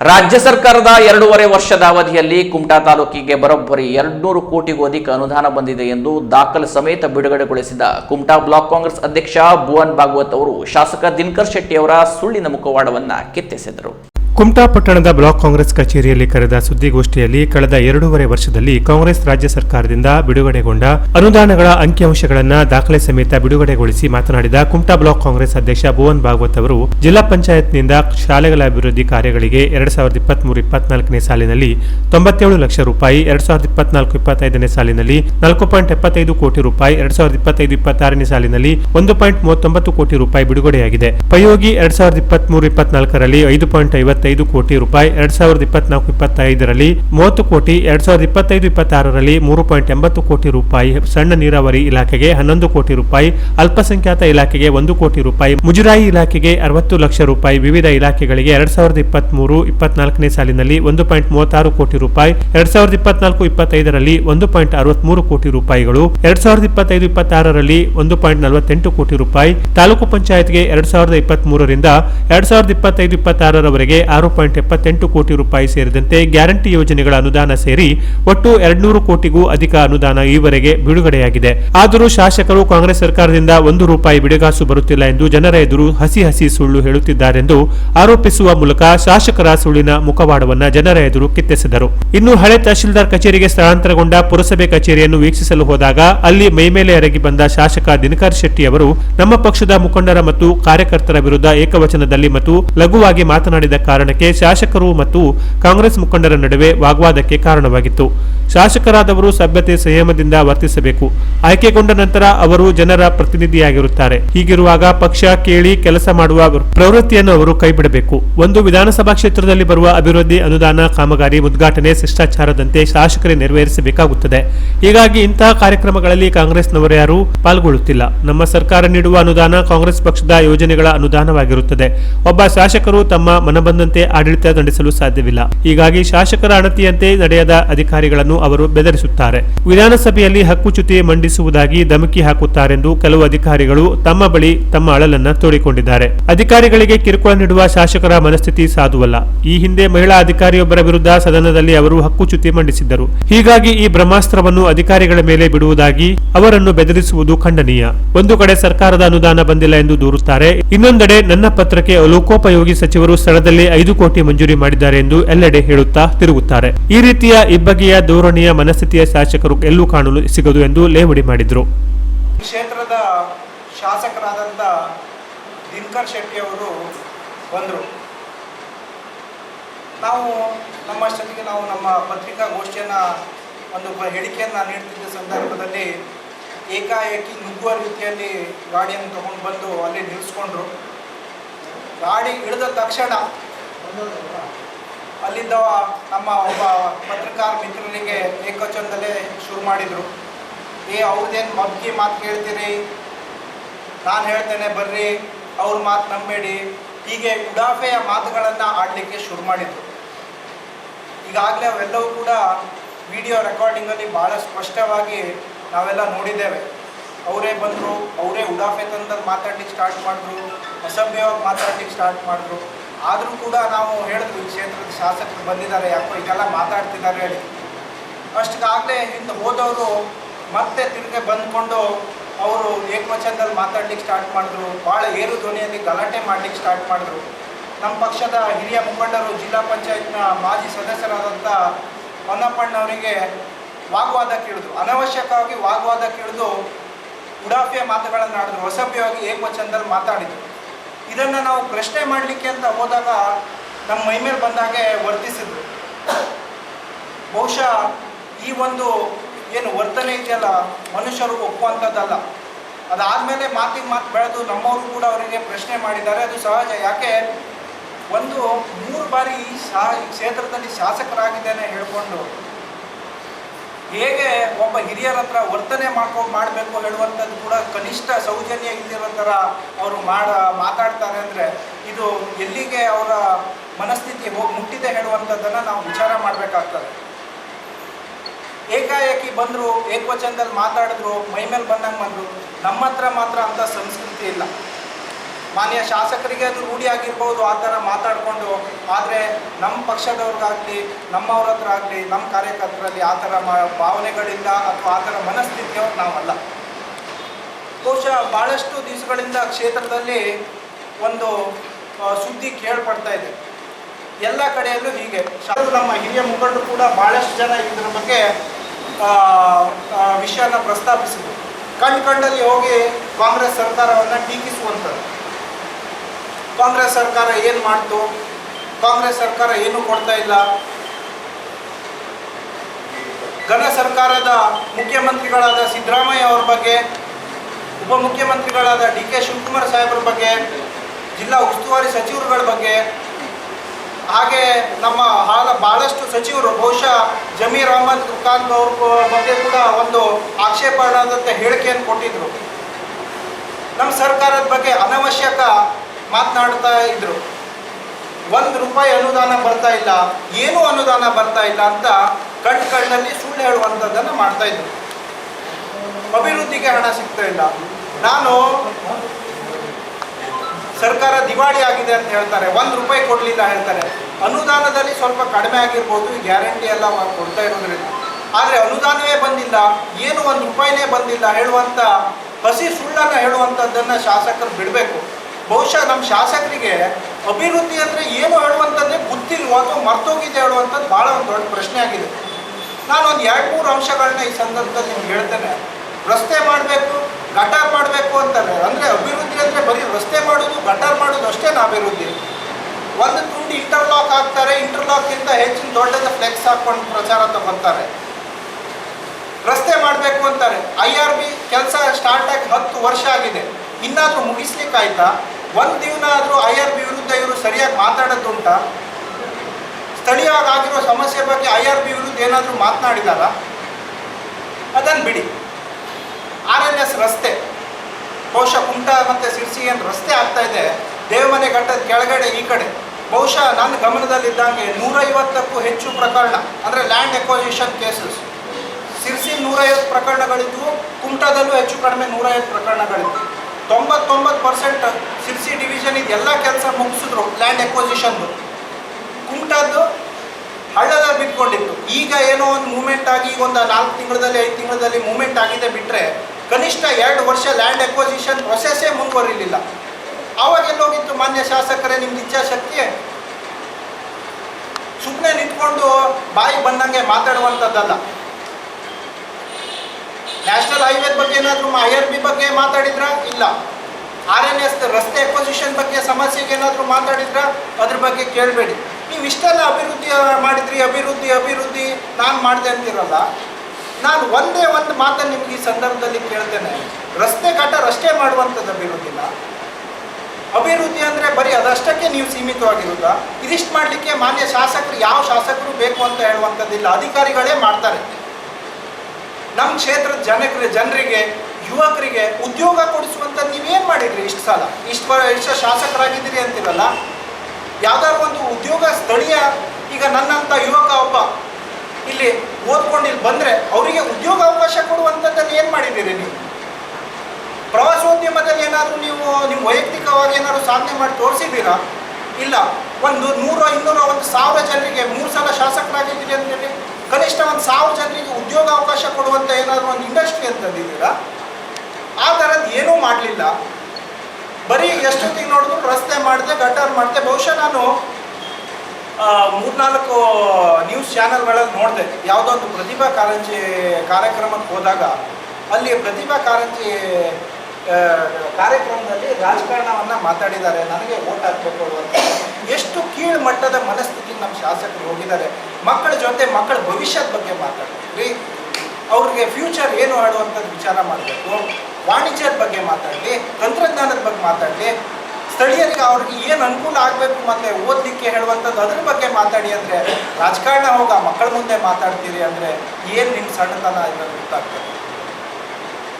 ರಾಜ್ಯ ಸರ್ಕಾರದ ಎರಡೂವರೆ ವರ್ಷದ ಅವಧಿಯಲ್ಲಿ ಕುಮಟಾ ತಾಲೂಕಿಗೆ ಬರೋಬ್ಬರಿ ಎರಡ್ನೂರು ಕೋಟಿಗೂ ಅಧಿಕ ಅನುದಾನ ಬಂದಿದೆ ಎಂದು ದಾಖಲೆ ಸಮೇತ ಬಿಡುಗಡೆಗೊಳಿಸಿದ ಕುಮಟಾ ಬ್ಲಾಕ್ ಕಾಂಗ್ರೆಸ್ ಅಧ್ಯಕ್ಷ ಭುವನ್ ಭಾಗವತ್ ಅವರು ಶಾಸಕ ದಿನಕರ್ ಶೆಟ್ಟಿ ಅವರ ಸುಳ್ಳಿನ ಮುಖವಾಡವನ್ನ ಕಿತ್ತೆಸೆದರು. ಕುಮಟಾ ಪಟ್ಟಣದ ಬ್ಲಾಕ್ ಕಾಂಗ್ರೆಸ್ ಕಚೇರಿಯಲ್ಲಿ ಕರೆದ ಸುದ್ದಿಗೋಷ್ಠಿಯಲ್ಲಿ ಕಳೆದ ಎರಡೂವರೆ ವರ್ಷದಲ್ಲಿ ಕಾಂಗ್ರೆಸ್ ರಾಜ್ಯ ಸರ್ಕಾರದಿಂದ ಬಿಡುಗಡೆಗೊಂಡ ಅನುದಾನಗಳ ಅಂಕಿಅಂಶಗಳನ್ನು ದಾಖಲೆ ಸಮೇತ ಬಿಡುಗಡೆಗೊಳಿಸಿ ಮಾತನಾಡಿದ ಕುಮಟಾ ಬ್ಲಾಕ್ ಕಾಂಗ್ರೆಸ್ ಅಧ್ಯಕ್ಷ ಭುವನ್ ಭಾಗವತ್ ಅವರು, ಜಿಲ್ಲಾ ಪಂಚಾಯತ್ನಿಂದ ಶಾಲೆಗಳ ಅಭಿವೃದ್ಧಿ ಕಾರ್ಯಗಳಿಗೆ ಎರಡ್ ಸಾವಿರದ ಇಪ್ಪತ್ಮೂರು ಇಪ್ಪತ್ನಾಲ್ಕನೇ ಸಾಲಿನಲ್ಲಿ ತೊಂಬತ್ತೇಳು ಲಕ್ಷ ರೂಪಾಯಿ, ಎರಡ್ ಸಾವಿರದ ಇಪ್ಪತ್ನಾಲ್ಕು ಇಪ್ಪತ್ತೈದನೇ ಸಾಲಿನಲ್ಲಿ ನಾಲ್ಕು ಪಾಯಿಂಟ್ ಎಪ್ಪತ್ತೈದು ಕೋಟಿ ರೂಪಾಯಿ, ಎರಡ್ ಸಾವಿರದ ಇಪ್ಪತ್ತೈದು ಇಪ್ಪತ್ತಾರನೇ ಸಾಲಿನಲ್ಲಿ ಒಂದು ಪಾಯಿಂಟ್ ಮೂವತ್ತೊಂಬತ್ತು ಕೋಟಿ ರೂಪಾಯಿ ಬಿಡುಗಡೆಯಾಗಿದೆ. ಪಯೋಗಿ ಎರಡ್ ಸಾವಿರದ ಇಪ್ಪತ್ಮೂರು ಇಪ್ಪತ್ನಾಲ್ಕರಲ್ಲಿ ಐದು ಪಾಯಿಂಟ್ ಐವತ್ತೈದು ಕೋಟಿ ರೂಪಾಯಿ, ಎರಡ್ ಸಾವಿರದ ಇಪ್ಪತ್ನಾಲ್ಕು ಇಪ್ಪತ್ತೈದರಲ್ಲಿ ಮೂವತ್ತು ಕೋಟಿ, ಎರಡ್ ಸಾವಿರದ ಇಪ್ಪತ್ತೈದು ಇಪ್ಪತ್ತಾರರಲ್ಲಿ ಮೂರು ಪಾಯಿಂಟ್ ಎಂಬತ್ತು ಕೋಟಿ ರೂಪಾಯಿ ಸಣ್ಣ ನೀರಾವರಿ ಇಲಾಖೆಗೆ, ಹನ್ನೊಂದು ಕೋಟಿ ರೂಪಾಯಿ ಅಲ್ಪಸಂಖ್ಯಾತ ಇಲಾಖೆಗೆ, ಒಂದು ಕೋಟಿ ರೂಪಾಯಿ ಮುಜರಾಯಿ ಇಲಾಖೆಗೆ, ಅರವತ್ತು ಲಕ್ಷ ರೂಪಾಯಿ ವಿವಿಧ ಇಲಾಖೆಗಳಿಗೆ ಎರಡ್ ಸಾವಿರದ ಇಪ್ಪತ್ಮೂರು ಇಪ್ಪತ್ನಾಲ್ಕನೇ ಸಾಲಿನಲ್ಲಿ ಒಂದು ಪಾಯಿಂಟ್ ಮೂವತ್ತಾರು ಕೋಟಿ ರೂಪಾಯಿ, ಎರಡ್ ಸಾವಿರದ ಇಪ್ಪತ್ನಾಲ್ಕು ಇಪ್ಪತ್ತೈದರಲ್ಲಿ ಒಂದು ಪಾಯಿಂಟ್ ಅರವತ್ಮೂರು ಕೋಟಿ ರೂಪಾಯಿಗಳು, ಎರಡ್ ಸಾವಿರದ ಇಪ್ಪತ್ತೈದು ಇಪ್ಪತ್ತಾರರಲ್ಲಿ ಒಂದು ಪಾಯಿಂಟ್ ನಲವತ್ತೆಂಟು ಕೋಟಿ ರೂಪಾಯಿ, ತಾಲೂಕು ಪಂಚಾಯತ್ಗೆ ಎರಡ್ ಸಾವಿರದ ಇಪ್ಪತ್ಮೂರರಿಂದ ಎರಡ್ ಸಾವಿರದ ಇಪ್ಪತ್ತೈದು ಇಪ್ಪತ್ತಾರರವರೆಗೆ ಆರು ಪಾಯಿಂಟ್ ಎಪ್ಪತ್ತೆಂಟು ಕೋಟಿ ರೂಪಾಯಿ ಸೇರಿದಂತೆ ಗ್ಯಾರಂಟಿ ಯೋಜನೆಗಳ ಅನುದಾನ ಸೇರಿ ಒಟ್ಟು ಎರಡ್ನೂರು ಕೋಟಿಗೂ ಅಧಿಕ ಅನುದಾನ ಈವರೆಗೆ ಬಿಡುಗಡೆಯಾಗಿದೆ. ಆದರೂ ಶಾಸಕರು ಕಾಂಗ್ರೆಸ್ ಸರ್ಕಾರದಿಂದ ಒಂದು ರೂಪಾಯಿ ಬಿಡುಗಾಸು ಬರುತ್ತಿಲ್ಲ ಎಂದು ಜನರ ಎದುರು ಹಸಿ ಹಸಿ ಸುಳ್ಳು ಹೇಳುತ್ತಿದ್ದಾರೆಂದು ಆರೋಪಿಸುವ ಮೂಲಕ ಶಾಸಕರ ಸುಳ್ಳಿನ ಮುಖವಾಡವನ್ನ ಜನರ ಎದುರು ಕಿತ್ತೆಸೆದರು. ಇನ್ನು ಹಳೆ ತಹಶೀಲ್ದಾರ್ ಕಚೇರಿಗೆ ಸ್ಥಳಾಂತರಗೊಂಡ ಪುರಸಭೆ ಕಚೇರಿಯನ್ನು ವೀಕ್ಷಿಸಲು ಹೋದಾಗ ಅಲ್ಲಿ ಮೈಮೇಲೆ ಎರಗಿ ಬಂದ ಶಾಸಕ ದಿನಕರ್ ಶೆಟ್ಟಿ ಅವರು ನಮ್ಮ ಪಕ್ಷದ ಮುಖಂಡರ ಮತ್ತು ಕಾರ್ಯಕರ್ತರ ವಿರುದ್ಧ ಏಕವಚನದಲ್ಲಿ ಮತ್ತು ಲಘುವಾಗಿ ಮಾತನಾಡಿದ ಕಾರಣಕ್ಕೆ ಶಾಸಕರು ಮತ್ತು ಕಾಂಗ್ರೆಸ್ ಮುಖಂಡರ ನಡುವೆ ವಾಗ್ವಾದಕ್ಕೆ ಕಾರಣವಾಗಿತ್ತು. ಶಾಸಕರಾದವರು ಸಭ್ಯತೆ ಸಂಯಮದಿಂದ ವರ್ತಿಸಬೇಕು. ಆಯ್ಕೆಗೊಂಡ ನಂತರ ಅವರು ಜನರ ಪ್ರತಿನಿಧಿಯಾಗಿರುತ್ತಾರೆ. ಹೀಗಿರುವಾಗ ಪಕ್ಷ ಕೇಳಿ ಕೆಲಸ ಮಾಡುವ ಪ್ರವೃತ್ತಿಯನ್ನು ಅವರು ಕೈಬಿಡಬೇಕು. ಒಂದು ವಿಧಾನಸಭಾ ಕ್ಷೇತ್ರದಲ್ಲಿ ಬರುವ ಅಭಿವೃದ್ಧಿ ಅನುದಾನ ಕಾಮಗಾರಿ ಉದ್ಘಾಟನೆ ಶಿಷ್ಟಾಚಾರದಂತೆ ಶಾಸಕರೇ ನೆರವೇರಿಸಬೇಕಾಗುತ್ತದೆ. ಹೀಗಾಗಿ ಇಂತಹ ಕಾರ್ಯಕ್ರಮಗಳಲ್ಲಿ ಕಾಂಗ್ರೆಸ್ನವರು ಯಾರು ಪಾಲ್ಗೊಳ್ಳುತ್ತಿಲ್ಲ. ನಮ್ಮ ಸರ್ಕಾರ ನೀಡುವ ಅನುದಾನ ಕಾಂಗ್ರೆಸ್ ಪಕ್ಷದ ಯೋಜನೆಗಳ ಅನುದಾನವಾಗಿರುತ್ತದೆ. ಒಬ್ಬ ಶಾಸಕರು ತಮ್ಮ ಮನಬಂದಂತೆ ಆಡಳಿತ ನಡೆಸಲು ಸಾಧ್ಯವಿಲ್ಲ. ಹೀಗಾಗಿ ಶಾಸಕರ ಅಣತಿಯಂತೆ ನಡೆಯದ ಅಧಿಕಾರಿಗಳನ್ನು ಅವರು ಬೆದರಿಸುತ್ತಾರೆ. ವಿಧಾನಸಭೆಯಲ್ಲಿ ಹಕ್ಕುಚ್ಯುತಿ ಮಂಡಿಸುವುದಾಗಿ ಧಮಕಿ ಹಾಕುತ್ತಾರೆಂದು ಕೆಲವು ಅಧಿಕಾರಿಗಳು ತಮ್ಮ ಬಳಿ ತಮ್ಮ ಅಳಲನ್ನ ತೋಡಿಕೊಂಡಿದ್ದಾರೆ. ಅಧಿಕಾರಿಗಳಿಗೆ ಕಿರುಕುಳ ನೀಡುವ ಶಾಸಕರ ಮನಸ್ಥಿತಿ ಸಾಧುವಲ್ಲ. ಈ ಹಿಂದೆ ಮಹಿಳಾ ಅಧಿಕಾರಿಯೊಬ್ಬರ ವಿರುದ್ಧ ಸದನದಲ್ಲಿ ಅವರು ಹಕ್ಕುಚ್ಯುತಿ ಮಂಡಿಸಿದ್ದರು. ಹೀಗಾಗಿ ಈ ಬ್ರಹ್ಮಾಸ್ತ್ರವನ್ನು ಅಧಿಕಾರಿಗಳ ಮೇಲೆ ಬಿಡುವುದಾಗಿ ಅವರನ್ನು ಬೆದರಿಸುವುದು ಖಂಡನೀಯ. ಒಂದು ಕಡೆ ಸರ್ಕಾರದ ಅನುದಾನ ಬಂದಿಲ್ಲ ಎಂದು ದೂರುತ್ತಾರೆ. ಇನ್ನೊಂದೆಡೆ ನನ್ನ ಪತ್ರಕ್ಕೆ ಲೋಕೋಪಯೋಗಿ ಸಚಿವರು ಸ್ಥಳದಲ್ಲಿ ಐದು ಕೋಟಿ ಮಂಜೂರಿ ಮಾಡಿದ್ದಾರೆ ಎಂದು ಎಲ್ಲೆಡೆ ಹೇಳುತ್ತಾ ತಿರುಗುತ್ತಾರೆ. ಈ ರೀತಿಯ ಇಬ್ಬಗೆಯ ಧೋರಣೆಯ ಮನಸ್ಥಿತಿಯ ಶಾಸಕರು ಎಲ್ಲೂ ಕಾಣಲು ಸಿಗದು ಎಂದು ಲೇವಡಿ ಮಾಡಿದ್ರು. ಕ್ಷೇತ್ರದ ಶಾಸಕರಾದಂತ ದಿನಕರ್ ಶೆಟ್ಟಿ ಅವರು ಬಂದರು. ನಾವು ನಮ್ಮಷ್ಟೊತ್ತಿಗೆ ನಾವು ನಮ್ಮ ಪತ್ರಿಕಾಗೋಷ್ಠಿಯನ್ನು ಒಂದು ಹೇಳಿಕೆಯನ್ನು ನೀಡ್ತಿದ್ದ ಸಂದರ್ಭದಲ್ಲಿ ಏಕಾಏಕಿ ನುಗ್ಗುವ ರೀತಿಯಲ್ಲಿ ಗಾಡಿಯನ್ನು ತಗೊಂಡು ಬಂದು ಅಲ್ಲಿ ನಿಲ್ಲಿಸ್ಕೊಂಡ್ರು ಗಾಡಿ ಇಳಿದ ತಕ್ಷಣ ಅಲ್ಲಿದ್ದ ನಮ್ಮ ಒಬ್ಬ ಪತ್ರಕಾರ ಮಿತ್ರರಿಗೆ ಏಕವಚನದಲ್ಲೇ ಶುರು ಮಾಡಿದರು. ಏ ಅವ್ರದ್ದೇನು ಮಗ್ಗಿ ಮಾತು ಕೇಳ್ತೀರಿ? ನಾನು ಹೇಳ್ತೇನೆ, ಬರ್ರಿ. ಅವ್ರ ಮಾತು ನಂಬೇಡಿ. ಹೀಗೆ ಉಡಾಫೆಯ ಮಾತುಗಳನ್ನು ಆಡಲಿಕ್ಕೆ ಶುರು ಮಾಡಿದರು. ಈಗಾಗಲೇ ಅವೆಲ್ಲವೂ ಕೂಡ ವಿಡಿಯೋ ರೆಕಾರ್ಡಿಂಗಲ್ಲಿ ಭಾಳ ಸ್ಪಷ್ಟವಾಗಿ ನಾವೆಲ್ಲ ನೋಡಿದ್ದೇವೆ. ಅವರೇ ಬಂದರು, ಅವರೇ ಉಡಾಫೆ ತಂದಲ್ಲಿ ಮಾತಾಡ್ಲಿಕ್ಕೆ ಸ್ಟಾರ್ಟ್ ಮಾಡಿದ್ರು, ಅಸಭ್ಯವಾಗಿ ಮಾತಾಡ್ಲಿಕ್ಕೆ ಸ್ಟಾರ್ಟ್ ಮಾಡಿದ್ರು. ಆದರೂ ಕೂಡ ನಾವು ಹೇಳಿದ್ವಿ ಕ್ಷೇತ್ರದ ಶಾಸಕರು ಬಂದಿದ್ದಾರೆ, ಯಾಕೋ ಈಗೆಲ್ಲ ಮಾತಾಡ್ತಿದ್ದಾರೆ ಹೇಳಿ. ಅಷ್ಟಕ್ಕಾಗಲೇ ಹಿಂದೆ ಹೋದವರು ಮತ್ತೆ ತಿರುಗಿ ಬಂದ್ಕೊಂಡು ಅವರು ಏಕವಚನದಲ್ಲಿ ಮಾತಾಡ್ಲಿಕ್ಕೆ ಸ್ಟಾರ್ಟ್ ಮಾಡಿದ್ರು ಭಾಳ ಏರು ಧ್ವನಿಯಲ್ಲಿ ಗಲಾಟೆ ಮಾಡ್ಲಿಕ್ಕೆ ಸ್ಟಾರ್ಟ್ ಮಾಡಿದ್ರು. ನಮ್ಮ ಪಕ್ಷದ ಹಿರಿಯ ಮುಖಂಡರು, ಜಿಲ್ಲಾ ಪಂಚಾಯತ್ನ ಮಾಜಿ ಸದಸ್ಯರಾದಂಥ ಹೊನ್ನಪ್ಪಣ್ಣವರಿಗೆ ವಾಗ್ವಾದ ಕೇಳಿದ್ರು. ಅನವಶ್ಯಕವಾಗಿ ವಾಗ್ವಾದ ಕೇಳಿದು ಉಡಾಫೆಯ ಮಾತುಗಳನ್ನು ಆಡಿದ್ರು ಹೊಸಭ್ಯವಾಗಿ ಏಕವಚನದಲ್ಲಿ ಮಾತಾಡಿದ್ರು. ಇದನ್ನು ನಾವು ಪ್ರಶ್ನೆ ಮಾಡಲಿಕ್ಕೆ ಅಂತ ಹೋದಾಗ ನಮ್ಮ ಮೈಮೇಲೆ ಬಂದಾಗೆ ವರ್ತಿಸಿದ್ರು. ಬಹುಶಃ ಈ ಒಂದು ಏನು ವರ್ತನೆ ಇದೆಯಲ್ಲ, ಮನುಷ್ಯರು ಒಪ್ಪುವಂಥದ್ದಲ್ಲ. ಅದಾದಮೇಲೆ ಮಾತಿಗೆ ಮಾತು ಬೆಳೆದು ನಮ್ಮವರು ಕೂಡ ಅವರಿಗೆ ಪ್ರಶ್ನೆ ಮಾಡಿದ್ದಾರೆ. ಅದು ಸಹಜ. ಯಾಕೆ? ಒಂದು ಮೂರು ಬಾರಿ ಈ ಕ್ಷೇತ್ರದಲ್ಲಿ ಶಾಸಕರಾಗಿದ್ದೇನೆ ಹೇಳ್ಕೊಂಡು ಹೇಗೆ ಒಬ್ಬ ಹಿರಿಯರ ಹತ್ರ ವರ್ತನೆ ಮಾಡ್ಕೊ, ಮಾಡಬೇಕು ಹೇಳುವಂಥದ್ದು ಕೂಡ ಕನಿಷ್ಠ ಸೌಜನ್ಯ ಇಲ್ಲಿರೋ ಥರ ಅವರು ಮಾಡ, ಮಾತಾಡ್ತಾರೆ ಅಂದರೆ ಇದು ಎಲ್ಲಿಗೆ ಅವರ ಮನಸ್ಥಿತಿ ಹೋಗಿ ಮುಟ್ಟಿದೆ ಹೇಳುವಂಥದ್ದನ್ನು ನಾವು ವಿಚಾರ ಮಾಡಬೇಕಾಗ್ತದೆ. ಏಕಾಏಕಿ ಬಂದರು, ಏಕವಚನದಲ್ಲಿ ಮಾತಾಡಿದ್ರು ಮೈಮೇಲೆ ಬಂದಂಗೆ ಬಂದರು, ನಮ್ಮ ಹತ್ರ ಮಾತ್ರ ಅಂಥ ಸಂಸ್ಕೃತಿ ಇಲ್ಲ. ಮಾನ್ಯ ಶಾಸಕರಿಗೆ ಅದು ರೂಢಿಯಾಗಿರ್ಬೋದು ಆ ಥರ ಮಾತಾಡಿಕೊಂಡು, ಆದರೆ ನಮ್ಮ ಪಕ್ಷದವ್ರಿಗಾಗಲಿ ನಮ್ಮವ್ರ ಹತ್ರ ಆಗಲಿ ನಮ್ಮ ಕಾರ್ಯಕರ್ತರಲ್ಲಿ ಆ ಥರ ಮಾ, ಭಾವನೆಗಳಿಲ್ಲ ಅಥವಾ ಆ ಥರ ಮನಸ್ಥಿತಿಯವ್ರು ನಾವಲ್ಲ. ಬಹುಶಃ ಭಾಳಷ್ಟು ದಿವಸಗಳಿಂದ ಕ್ಷೇತ್ರದಲ್ಲಿ ಒಂದು ಸುದ್ದಿ ಕೇಳ್ಪಡ್ತಾ ಇದೆ. ಎಲ್ಲ ಕಡೆಯಲ್ಲೂ ಹೀಗೆ. ನಮ್ಮ ಹಿರಿಯ ಮುಖಂಡರು ಕೂಡ ಭಾಳಷ್ಟು ಜನ ಇದರ ಬಗ್ಗೆ ವಿಷಯನ ಪ್ರಸ್ತಾಪಿಸಿದರು. ಕಣ್ ಕಂಡಲ್ಲಿ ಹೋಗಿ ಕಾಂಗ್ರೆಸ್ ಸರ್ಕಾರವನ್ನು ಟೀಕಿಸುವಂಥದ್ದು. ಕಾಂಗ್ರೆಸ್ ಸರ್ಕಾರ ಏನು ಮಾಡ್ತು? ಕಾಂಗ್ರೆಸ್ ಸರ್ಕಾರ ಏನೂ ಕೊಡ್ತಾ ಇಲ್ಲ? ಘನ ಸರ್ಕಾರದ ಮುಖ್ಯಮಂತ್ರಿಗಳಾದ ಸಿದ್ದರಾಮಯ್ಯ ಅವ್ರ ಬಗ್ಗೆ ಉಪಮುಖ್ಯಮಂತ್ರಿಗಳಾದ ಡಿ ಕೆ ಶಿವಕುಮಾರ್ ಸಾಹೇಬ್ರ ಬಗ್ಗೆ, ಜಿಲ್ಲಾ ಉಸ್ತುವಾರಿ ಸಚಿವರುಗಳ ಬಗ್ಗೆ, ಹಾಗೆ ನಮ್ಮ ಹಾಲ ಭಾಳಷ್ಟು ಸಚಿವರು, ಬಹುಶಃ ಜಮೀರ್ ಅಹಮದ್ ಖಾನ್ ಅವ್ರ ಬಗ್ಗೆ ಕೂಡ ಒಂದು ಆಕ್ಷೇಪಣಾದಂಥ ಹೇಳಿಕೆಯನ್ನು ಕೊಟ್ಟಿದ್ರು. ನಮ್ಮ ಸರ್ಕಾರದ ಬಗ್ಗೆ ಅನವಶ್ಯಕ ಮಾತನಾಡ್ತಾ ಇದ್ರು. ಒಂದು ರೂಪಾಯಿ ಅನುದಾನ ಬರ್ತಾ ಇಲ್ಲ, ಏನೂ ಅನುದಾನ ಬರ್ತಾ ಇಲ್ಲ ಅಂತ ಕಣ್ ಕಣ್ಣಲ್ಲಿ ಸುಳ್ಳು ಹೇಳುವಂಥದ್ದನ್ನು ಮಾಡ್ತಾ ಇದ್ರು. ಅಭಿವೃದ್ಧಿಗೆ ಹಣ ಸಿಗ್ತಾ ಇಲ್ಲ. ನಾನು ಸರ್ಕಾರ ದಿವಾಳಿ ಆಗಿದೆ ಅಂತ ಹೇಳ್ತಾರೆ, ಒಂದು ರೂಪಾಯಿ ಕೊಡಲಿಲ್ಲ ಹೇಳ್ತಾರೆ. ಅನುದಾನದಲ್ಲಿ ಸ್ವಲ್ಪ ಕಡಿಮೆ ಆಗಿರ್ಬೋದು ಗ್ಯಾರಂಟಿ ಎಲ್ಲ ಕೊಡ್ತಾ ಇರೋದ್ರಿಂದ. ಆದರೆ ಅನುದಾನವೇ ಬಂದಿಲ್ಲ, ಏನು ಒಂದು ರೂಪಾಯಿನೇ ಬಂದಿಲ್ಲ ಹೇಳುವಂಥ ಹಸಿ ಸುಳ್ಳನ್ನು ಹೇಳುವಂಥದ್ದನ್ನು ಶಾಸಕರು ಬಿಡಬೇಕು. ಬಹುಶಃ ನಮ್ಮ ಶಾಸಕರಿಗೆ ಅಭಿವೃದ್ಧಿ ಅಂದರೆ ಏನು ಹೇಳುವಂಥದ್ದೇ ಗೊತ್ತಿಲ್ವ ಅಥವಾ ಮರ್ತೋಗಿದೆ ಹೇಳುವಂಥದ್ದು ಭಾಳ ಒಂದು ದೊಡ್ಡ ಪ್ರಶ್ನೆ ಆಗಿದೆ. ನಾನು ಒಂದು ಎರಡು ಮೂರು ಅಂಶಗಳನ್ನ ಈ ಸಂದರ್ಭದಲ್ಲಿ ನಿಮ್ಗೆ ಹೇಳ್ತೇನೆ. ರಸ್ತೆ ಮಾಡಬೇಕು, ಗಟಾರ್ ಮಾಡಬೇಕು ಅಂತಾರೆ. ಅಂದರೆ ಅಭಿವೃದ್ಧಿ ಅಂದರೆ ಬರೀ ರಸ್ತೆ ಮಾಡೋದು, ಗಟಾರ್ ಮಾಡೋದು ಅಷ್ಟೇ ಅಭಿವೃದ್ಧಿ. ಒಂದು ತುಂಡು ಇಂಟರ್ಲಾಕ್ ಹಾಕ್ತಾರೆ ಇಂಟರ್ಲಾಕ್ಗಿಂತ ಹೆಚ್ಚಿನ ದೊಡ್ಡದ ಫ್ಲೆಕ್ಸ್ ಹಾಕ್ಕೊಂಡು ಪ್ರಚಾರ ತಗೊತಾರೆ. ರಸ್ತೆ ಮಾಡಬೇಕು ಅಂತಾರೆ. ಐ ಆರ್ ಬಿ ಕೆಲಸ ಸ್ಟಾರ್ಟ್ ಆಗಿ ಹತ್ತು ವರ್ಷ ಆಗಿದೆ. ಇನ್ನಾದರೂ ಮುಗಿಸ್ಲಿಕ್ಕಾಯ್ತಾ? ಒಂದು ದಿನ ಆದರೂ ಐ ಆರ್ ಬಿ ವಿರುದ್ಧ ಇವರು ಸರಿಯಾಗಿ ಮಾತಾಡೋದುಂಟ ಸ್ಥಳೀಯವಾಗಿರೋ ಸಮಸ್ಯೆ ಬಗ್ಗೆ ಐ ಆರ್ ಬಿ ವಿರುದ್ಧ ಏನಾದರೂ ಮಾತನಾಡಿದಾರ? ಅದನ್ನು ಬಿಡಿ. ಆರ್ ಎನ್ ಎಸ್ ರಸ್ತೆ, ಬಹುಶಃ ಕುಮಟಾ ಮತ್ತು ಸಿರ್ಸಿ ಏನು ರಸ್ತೆ ಆಗ್ತಾ ಇದೆ, ದೇವಮನೆ ಘಟ್ಟದ ಕೆಳಗಡೆ ಈ ಕಡೆ. ಬಹುಶಃ ನನ್ನ ಗಮನದಲ್ಲಿದ್ದಂಗೆ ನೂರೈವತ್ತಕ್ಕೂ ಹೆಚ್ಚು ಪ್ರಕರಣ, ಅಂದರೆ ಲ್ಯಾಂಡ್ ಎಕ್ವಸಿಷನ್ ಕೇಸಸ್ ಸಿರ್ಸಿ ನೂರೈವತ್ತು ಪ್ರಕರಣಗಳಿದ್ವು, ಕುಮಟಾದಲ್ಲೂ ಹೆಚ್ಚು ಕಡಿಮೆ ನೂರೈವತ್ತು ಪ್ರಕರಣಗಳಿದ್ವು. ತೊಂಬತ್ತೊಂಬತ್ತು ಪರ್ಸೆಂಟ್ ಸಿರ್ಸಿ ಡಿವಿಷನ್ ಎಲ್ಲ ಕೆಲಸ ಮುಗಿಸಿದ್ರು ಲ್ಯಾಂಡ್ ಎಕ್ವಸಿಷನ್ದು ಕುಮಟಾದ್ದು ಹಳ್ಳದಲ್ಲಿ ಬಿಟ್ಕೊಂಡಿತ್ತು. ಈಗ ಏನೋ ಒಂದು ಮೂಮೆಂಟ್ ಆಗಿ ಒಂದು ನಾಲ್ಕು ತಿಂಗಳಲ್ಲಿ ಐದು ತಿಂಗಳಲ್ಲಿ ಮೂಮೆಂಟ್ ಆಗಿದೆ ಬಿಟ್ಟರೆ ಕನಿಷ್ಠ ಎರಡು ವರ್ಷ ಲ್ಯಾಂಡ್ ಎಕ್ವಸಿಷನ್ ಪ್ರೊಸೆಸ್ಸೇ ಮುಂದುವರಿಲಿಲ್ಲ. ಎಲ್ಲೋಗಿತ್ತು ಮಾನ್ಯ ಶಾಸಕರೇ, ನಿಮ್ದು ಇಚ್ಛಾಶಕ್ತಿ ಸುಮ್ಮನೆ ನಿಂತ್ಕೊಂಡು ಬಾಯಿ ಬಂದಂಗೆ ಮಾತಾಡುವಂಥದ್ದಲ್ಲ. ನ್ಯಾಷನಲ್ ಹೈವೇ ಬಗ್ಗೆ ಏನಾದರೂ ಐ ಆರ್ ಬಿ ಬಗ್ಗೆ ಮಾತಾಡಿದ್ರ? ಇಲ್ಲ. ಆರ್ ಎನ್ ಎಸ್ ರಸ್ತೆ ಎಕ್ವಸಿಷನ್ ಬಗ್ಗೆ ಸಮಸ್ಯೆಗೆ ಏನಾದರೂ ಮಾತಾಡಿದ್ರ? ಅದ್ರ ಬಗ್ಗೆ ಕೇಳಬೇಡಿ. ನೀವು ಇಷ್ಟೆಲ್ಲ ಅಭಿವೃದ್ಧಿ ಮಾಡಿದ್ರಿ, ಅಭಿವೃದ್ಧಿ ಅಭಿವೃದ್ಧಿ, ನಾನು ಮಾಡಿದೆ ಅಂತಿರಲ್ಲ? ನಾನು ಒಂದೇ ಒಂದು ಮಾತನ್ನು ನಿಮ್ಗೆ ಈ ಸಂದರ್ಭದಲ್ಲಿ ಕೇಳ್ತೇನೆ. ರಸ್ತೆ ಕಟ್ಟರ್ ಅಷ್ಟೇ ಮಾಡುವಂಥದ್ದು ಅಭಿವೃದ್ಧಿನ. ಅಭಿವೃದ್ಧಿ ಅಂದರೆ ಬರೀ ಅದಷ್ಟಕ್ಕೆ ನೀವು ಸೀಮಿತವಾಗಿರುತ್ತಾ? ಇದಿಷ್ಟು ಮಾಡಲಿಕ್ಕೆ ಮಾನ್ಯ ಶಾಸಕರು, ಯಾವ ಶಾಸಕರು ಬೇಕು ಅಂತ ಹೇಳುವಂಥದ್ದಿಲ್ಲ. ಅಧಿಕಾರಿಗಳೇ ಮಾಡ್ತಾರೆ. ನಮ್ಮ ಕ್ಷೇತ್ರದ ಜನಕ್ಕೆ ಜನರಿಗೆ ಯುವಕರಿಗೆ ಉದ್ಯೋಗ ಕೊಡಿಸುವಂತ ನೀವೇನು ಮಾಡಿದ್ರಿ ಇಷ್ಟು ಸಲ? ಇಷ್ಟು ಇಷ್ಟು ಶಾಸಕರಾಗಿದ್ದೀರಿ ಅಂತಿರಲ್ಲ? ಯಾವ್ದಾದ್ರು ಒಂದು ಉದ್ಯೋಗ ಸ್ಥಳೀಯ, ಈಗ ನನ್ನಂಥ ಯುವಕ ಒಬ್ಬ ಇಲ್ಲಿ ಓದ್ಕೊಂಡು ಇಲ್ಲಿ ಬಂದರೆ ಅವರಿಗೆ ಉದ್ಯೋಗ ಅವಕಾಶ ಕೊಡುವಂಥದ್ದನ್ನು ಏನು ಮಾಡಿದ್ದೀರಿ ನೀವು? ಪ್ರವಾಸೋದ್ಯಮದಲ್ಲಿ ಏನಾದರೂ ನೀವು ನಿಮ್ಮ ವೈಯಕ್ತಿಕವಾಗಿ ಏನಾದರೂ ಸಾಧನೆ ಮಾಡಿ ತೋರಿಸಿದ್ದೀರಾ? ಇಲ್ಲ, ಒಂದು ನೂರು, ಇನ್ನೂರ ಒಂದು ಸಾವಿರ ಜನರಿಗೆ ಮೂರು ಸಲ ಶಾಸಕರಾಗಿದ್ದೀರಿ ಅಂತೇಳಿ ಕನಿಷ್ಠ ಒಂದು ಸಾವಿರ ಜನರಿಗೆ ಉದ್ಯೋಗ ಅವಕಾಶ ಕೊಡುವಂಥ ಏನಾದರೂ ಒಂದು ಇಂಡಸ್ಟ್ರಿ ಅಂತಂದಿದ್ದೀರಾ? ಆ ಥರದ್ದು ಏನೂ ಮಾಡಲಿಲ್ಲ. ಬರೀ ಎಷ್ಟೊತ್ತಿಗೆ ನೋಡಿದ್ರು ರಸ್ತೆ ಮಾಡಿದೆ, ಗಟಾರ್ ಮಾಡಿದೆ. ಬಹುಶಃ ನಾನು ಮೂರ್ನಾಲ್ಕು ನ್ಯೂಸ್ ಚಾನೆಲ್ಗಳಲ್ಲಿ ನೋಡಿದೆ. ಯಾವುದೋ ಒಂದು ಪ್ರತಿಭಾ ಕಾರಂಜಿ ಕಾರ್ಯಕ್ರಮಕ್ಕೆ ಹೋದಾಗ ಅಲ್ಲಿ ಪ್ರತಿಭಾ ಕಾರಂಜಿ ಕಾರ್ಯಕ್ರಮದಲ್ಲಿ ರಾಜಕಾರಣವನ್ನು ಮಾತಾಡಿದ್ದಾರೆ. ನನಗೆ ಓಟ್ ಹಾಕಬೇಕು ಅಂತ. ಎಷ್ಟು ಕೀಳು ಮಟ್ಟದ ಮನಸ್ಥಿತಿ ನಮ್ಮ ಶಾಸಕರು ಹೋಗಿದ್ದಾರೆ. ಮಕ್ಕಳ ಜೊತೆ ಮಕ್ಕಳ ಭವಿಷ್ಯದ ಬಗ್ಗೆ ಮಾತಾಡ್ತೀವಿ ಅವ್ರಿಗೆ ಫ್ಯೂಚರ್ ಏನು ಆಡುವಂಥದ್ದು ವಿಚಾರ ಮಾಡಬೇಕು. ವಾಣಿಜ್ಯದ ಬಗ್ಗೆ ಮಾತಾಡಲಿ, ತಂತ್ರಜ್ಞಾನದ ಬಗ್ಗೆ ಮಾತಾಡಲಿ. ಸ್ಥಳೀಯರಿಗೆ ಅವ್ರಿಗೆ ಏನು ಅನುಕೂಲ ಆಗಬೇಕು ಮತ್ತು ಓದಲಿಕ್ಕೆ ಹೇಳುವಂಥದ್ದು ಅದ್ರ ಬಗ್ಗೆ ಮಾತಾಡಿ ಅಂದರೆ ರಾಜಕಾರಣ ಹೋಗ, ಮಕ್ಕಳ ಮುಂದೆ ಮಾತಾಡ್ತೀರಿ ಅಂದರೆ ಏನು ನಿಮ್ಮ ಸಣ್ಣತನ ಇರೋದು ಗೊತ್ತಾಗ್ತದೆ.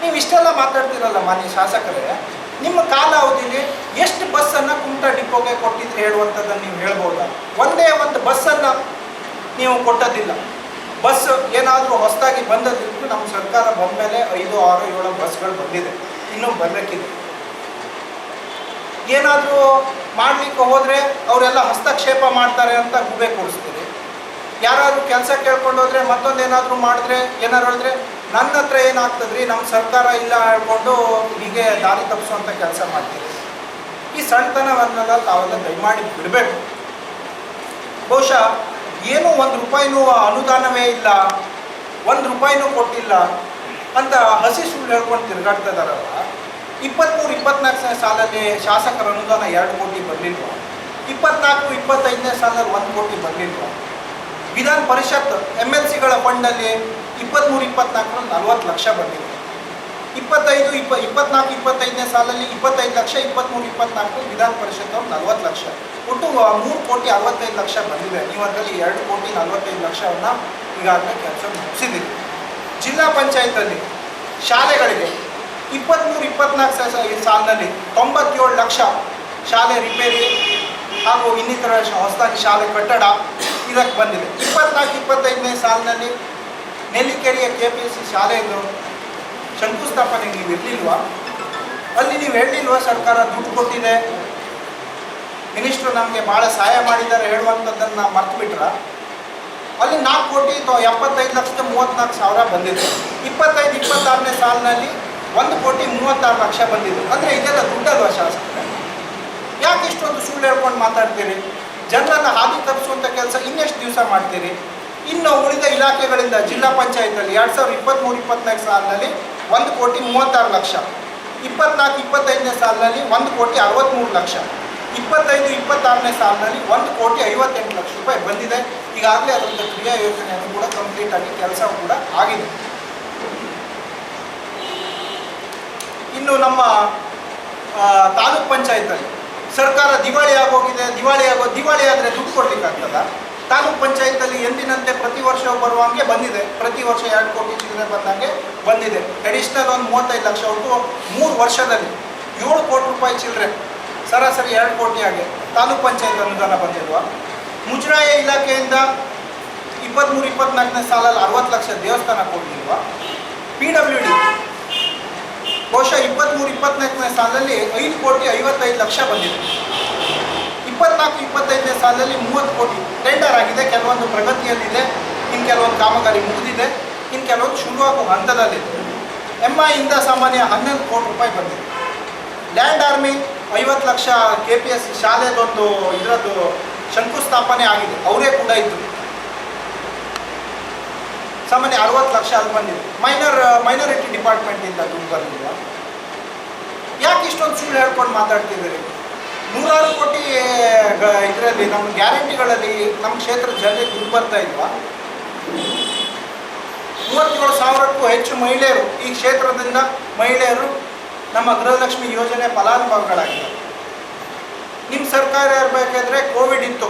ನೀವು ಇಷ್ಟೆಲ್ಲ ಮಾತಾಡ್ತೀರಲ್ಲ ಮಾನ್ಯ ಶಾಸಕರೇ, ನಿಮ್ಮ ಕಾಲಾವಧಿಲಿ ಎಷ್ಟು ಬಸ್ಸನ್ನು ಕುಮಟಾ ಡಿಪೋಗೆ ಕೊಟ್ಟಿದ್ರೆ ಹೇಳುವಂಥದ್ದನ್ನು ನೀವು ಹೇಳ್ಬೋದಾ? ಒಂದೇ ಒಂದು ಬಸ್ಸನ್ನು ನೀವು ಕೊಟ್ಟದ್ದಿಲ್ಲ. ಬಸ್ ಏನಾದರೂ ಹೊಸದಾಗಿ ಬಂದದಿತ್ತು ನಮ್ಮ ಸರ್ಕಾರ ಬಂದ ಮೇಲೆ ಐದು, ಆರು, ಏಳು ಬಸ್ಗಳು ಬಂದಿದೆ. ಇನ್ನೂ ಬರಬೇಕಿದೆ. ಏನಾದರೂ ಮಾಡಲಿಕ್ಕೆ ಹೋದರೆ ಅವರೆಲ್ಲ ಹಸ್ತಕ್ಷೇಪ ಮಾಡ್ತಾರೆ ಅಂತ ಗುಬೆ ಕೊಡಿಸ್ತೀರಿ. ಯಾರಾದರೂ ಕೆಲಸ ಕೇಳ್ಕೊಂಡು ಹೋದ್ರೆ ಮತ್ತೊಂದೇನಾದರೂ ಮಾಡಿದ್ರೆ ಏನಾರು ಹೇಳಿದ್ರೆ, ನನ್ನ ಹತ್ರ ಏನಾಗ್ತದ್ರಿ? ನಮ್ಮ ಸರ್ಕಾರ ಇಲ್ಲ ಹೇಳ್ಕೊಂಡು ಹೀಗೆ ದಾರಿ ತಪ್ಪಿಸುವಂಥ ಕೆಲಸ ಮಾಡ್ತೀರಿ. ಈ ಸಣ್ಣತನವನ್ನೆಲ್ಲ ತಾವೆಲ್ಲ ದಯಮಾಡಿ ಬಿಡಬೇಕು. ಬಹುಶಃ ಏನೂ ಒಂದು ರೂಪಾಯಿನೂ ಅನುದಾನವೇ ಇಲ್ಲ, ಒಂದು ರೂಪಾಯಿನೂ ಕೊಟ್ಟಿಲ್ಲ ಅಂತ ಹಸಿ ಸುಳ್ಳು ಹೇಳ್ಕೊಂಡು ತಿರುಗಾಡ್ತಾ ಇದಾರಲ್ಲ ಇಪ್ಪತ್ತ್ಮೂರು ಇಪ್ಪತ್ನಾಲ್ಕನೇ ಸಾಲಲ್ಲಿ ಶಾಸಕರ ಅನುದಾನ ಎರಡು ಕೋಟಿ ಬರಲಿಲ್ವ ಇಪ್ಪತ್ನಾಲ್ಕು, ಇಪ್ಪತ್ತೈದನೇ ಸಾಲಲ್ಲಿ ಒಂದು ಕೋಟಿ ಬರಲಿಲ್ವ ವಿಧಾನ ಪರಿಷತ್ ಎಂ ಎಲ್ ಸಿಗಳ ಫಂಡಲ್ಲಿ ಇಪ್ಪತ್ತ್ಮೂರು ಇಪ್ಪತ್ನಾಲ್ಕರಲ್ಲಿ ನಲ್ವತ್ತು ಲಕ್ಷ ಬಂದಿದೆ. ಇಪ್ಪತ್ತೈದು, ಇಪ್ಪ, ಇಪ್ಪತ್ನಾಲ್ಕು, ಇಪ್ಪತ್ತೈದನೇ ಸಾಲಲ್ಲಿ ಇಪ್ಪತ್ತೈದು ಲಕ್ಷ ಇಪ್ಪತ್ತ್ಮೂರು ಇಪ್ಪತ್ನಾಲ್ಕು ವಿಧಾನ ಪರಿಷತ್ ಅವ್ರು ನಲ್ವತ್ತು ಲಕ್ಷ. ಒಟ್ಟು ಮೂರು ಕೋಟಿ ಅರವತ್ತೈದು ಲಕ್ಷ ಬಂದಿದೆ. ನೀವು ಅದರಲ್ಲಿ ಎರಡು ಕೋಟಿ ನಲ್ವತ್ತೈದು ಲಕ್ಷವನ್ನು ಈಗಾಗಲೇ ಕೆಲಸ ಮುಗಿಸಿದ್ದೀರಿ. ಜಿಲ್ಲಾ ಪಂಚಾಯತಲ್ಲಿ ಶಾಲೆಗಳಿಗೆ ಇಪ್ಪತ್ತ್ಮೂರು ಇಪ್ಪತ್ನಾಲ್ಕು ಸಾಲಿನಲ್ಲಿ ತೊಂಬತ್ತೇಳು ಲಕ್ಷ ಶಾಲೆ ರಿಪೇರಿ ಹಾಗೂ ಇನ್ನಿತರ ಹೊಸದಾಗಿ ಶಾಲೆ ಕಟ್ಟಡ ಇದಕ್ಕೆ ಬಂದಿದೆ. ಇಪ್ಪತ್ನಾಲ್ಕು, ಇಪ್ಪತ್ತೈದನೇ ಸಾಲಿನಲ್ಲಿ ನೆಲ್ಲಿಕೆರೆಯ ಕೆ ಪಿ ಎಸ್ ಸಿ ಶಾಲೆಗಳು ಶಂಕುಸ್ಥಾಪನೆಗೆ ನೀವು ಇರಲಿಲ್ವಾ ಅಲ್ಲಿ ನೀವು ಹೇಳಿಲ್ವಾ, ಸರ್ಕಾರ ದುಡ್ಡು ಕೊಟ್ಟಿದೆ? ಮಿನಿಸ್ಟ್ರು ನಮಗೆ ಭಾಳ ಸಹಾಯ ಮಾಡಿದ್ದಾರೆ, ಹೇಳುವಂಥದ್ದನ್ನು ಮರ್ತು ಬಿಟ್ರ ಅಲ್ಲಿ ನಾಲ್ಕು ಕೋಟಿ ಎಪ್ಪತ್ತೈದು ಲಕ್ಷದ ಮೂವತ್ತ್ನಾಲ್ಕು ಸಾವಿರ ಬಂದಿದೆ. ಇಪ್ಪತ್ತೈದು, ಇಪ್ಪತ್ತಾರನೇ ಸಾಲಿನಲ್ಲಿ ಒಂದು ಕೋಟಿ ಮೂವತ್ತಾರು ಲಕ್ಷ ಬಂದಿದೆ. ಅಂದರೆ ಇದೆಲ್ಲ ದುಡ್ಡಲ್ವ ಶಾಸಕರೇ? ಯಾಕೆ ಇಷ್ಟೊಂದು ಸುಳ್ಳು ಹೇಳ್ಕೊಂಡು ಮಾತಾಡ್ತೀರಿ? ಜನರನ್ನು ಹಾದಿ ತಪ್ಪಿಸುವಂಥ ಕೆಲಸ ಇನ್ನೆಷ್ಟು ದಿವಸ ಮಾಡ್ತೀರಿ? ಇನ್ನು ಉಳಿದ ಇಲಾಖೆಗಳಿಂದ ಜಿಲ್ಲಾ ಪಂಚಾಯತಲ್ಲಿ ಎರಡು ಸಾವಿರದ ಇಪ್ಪತ್ತ್ಮೂರು ಇಪ್ಪತ್ತ್ನಾಲ್ಕು ಸಾಲಿನಲ್ಲಿ ಒಂದು ಕೋಟಿ ಮೂವತ್ತಾರು ಲಕ್ಷ. ಇಪ್ಪತ್ನಾಲ್ಕು, ಇಪ್ಪತ್ತೈದನೇ ಸಾಲಿನಲ್ಲಿ ಒಂದು ಕೋಟಿ ಅರವತ್ತ್ಮೂರು ಲಕ್ಷ. ಇಪ್ಪತ್ತೈದು, ಇಪ್ಪತ್ತಾರನೇ ಸಾಲಿನಲ್ಲಿ ಒಂದು ಕೋಟಿ ಐವತ್ತೆಂಟು ಲಕ್ಷ ರೂಪಾಯಿ ಬಂದಿದೆ. ಈಗಾಗಲೇ ಅದೊಂದು ಕ್ರಿಯಾ ಯೋಜನೆಯನ್ನು ಕೂಡ ಕಂಪ್ಲೀಟ್ ಆಗಿ ಕೆಲಸ ಕೂಡ ಆಗಿದೆ. ಇನ್ನು ನಮ್ಮ ತಾಲೂಕು ಪಂಚಾಯತಲ್ಲಿ ಸರ್ಕಾರ ದಿವಾಳಿ ಆಗೋಗಿದೆ ದಿವಾಳಿ ಆಗೋ ದಿವಾಳಿ ಆದರೆ ದುಡ್ಡು ಕೊಡ್ಲಿಕ್ಕಾಗ್ತದ? ತಾಲೂಕ್ ಪಂಚಾಯತಲ್ಲಿ ಎಂದಿನಂತೆ ಪ್ರತಿ ವರ್ಷ ಬರುವ ಬರುವಂಗೆ ಬಂದಿದೆ. ಪ್ರತಿ ವರ್ಷ ಎರಡು ಕೋಟಿ ಚಿಲ್ಲರೆ ಬಂದಂಗೆ ಬಂದಿದೆ. ಅಡಿಷ್ನಲ್ ಒಂದು ಮೂವತ್ತೈದು ಲಕ್ಷ ಒಟ್ಟು ಮೂರು ವರ್ಷದಲ್ಲಿ ಏಳು ಕೋಟಿ ರೂಪಾಯಿ ಚಿಲ್ಲರೆ. ಸರಾಸರಿ ಎರಡು ಕೋಟಿ ಹಾಗೆ ತಾಲೂಕ್ ಪಂಚಾಯತ್ ಅನುದಾನ ಬಂದಿರುವ. ಮುಜರಾಯ ಇಲಾಖೆಯಿಂದ ಇಪ್ಪತ್ತ್ಮೂರು ಇಪ್ಪತ್ನಾಲ್ಕನೇ ಸಾಲಲ್ಲಿ ಅರವತ್ತು ಲಕ್ಷ ದೇವಸ್ಥಾನ ಕೊಟ್ಟಿರುವ. ಪಿ ಡಬ್ಲ್ಯೂ ಡಿ ಬಹುಶಃ ಇಪ್ಪತ್ತ್ಮೂರು ಇಪ್ಪತ್ನಾಲ್ಕನೇ ಸಾಲದಲ್ಲಿ ಐದು ಕೋಟಿ ಐವತ್ತೈದು ಲಕ್ಷ ಬಂದಿದೆ. ಇಪ್ಪತ್ನಾಲ್ಕು, ಇಪ್ಪತ್ತೈದನೇ ಸಾಲಲ್ಲಿ ಮೂವತ್ತು ಕೋಟಿ ಟೆಂಡರ್ ಆಗಿದೆ. ಕೆಲವೊಂದು ಪ್ರಗತಿಯಲ್ಲಿದೆ. ಇನ್ನು ಕೆಲವೊಂದು ಕಾಮಗಾರಿ ಮುಗಿದಿದೆ. ಇನ್ನು ಕೆಲವೊಂದು ಶುರುವಾಗುವ ಹಂತದಲ್ಲಿದೆ ಎಂ ಇಂದ ಸಾಮಾನ್ಯ ಹನ್ನೊಂದು ಕೋಟಿ ರೂಪಾಯಿ ಬಂದಿದೆ. ಲ್ಯಾಂಡ್ ಆರ್ಮಿ ಐವತ್ತು ಲಕ್ಷ ಕೆ ಪಿ ಎಸ್ ಶಾಲೆದೊಂದು ಇದರದ್ದು ಶಂಕುಸ್ಥಾಪನೆ ಆಗಿದೆ. ಅವರೇ ಕೂಡ ಇದ್ದರು ಸಾಮಾನ್ಯ ಅರವತ್ತು ಲಕ್ಷ ಅಲ್ಲಿ ಬಂದಿದೆ. ಮೈನರ್ ಮೈನಾರಿಟಿ ಡಿಪಾರ್ಟ್ಮೆಂಟಿಂದ ದುಡ್ಡು ಬಂದಿಲ್ಲ ಯಾಕೆ ಇಷ್ಟೊಂದು ಸುಳ್ಳು ಹೇಳ್ಕೊಂಡು ಮಾತಾಡ್ತಿದ್ದೀರಿ? ನೂರಾರು ಕೋಟಿ ಇದರಲ್ಲಿ ನಮ್ಮ ಗ್ಯಾರಂಟಿಗಳಲ್ಲಿ ನಮ್ಮ ಕ್ಷೇತ್ರದ ಜನರಿಗೆ ದುಡ್ಡು ಬರ್ತಾ ಇಲ್ವಾ? ಮೂವತ್ತೇಳು ಸಾವಿರಕ್ಕೂ ಹೆಚ್ಚು ಮಹಿಳೆಯರು ಈ ಕ್ಷೇತ್ರದಿಂದ ಮಹಿಳೆಯರು ನಮ್ಮ ಗೃಹಲಕ್ಷ್ಮಿ ಯೋಜನೆ ಫಲಾನುಭವಿಗಳಾಗಿದ್ದಾರೆ. ನಿಮ್ಮ ಸರ್ಕಾರ ಇರಬೇಕಾದ್ರೆ ಕೋವಿಡ್ ಇತ್ತು.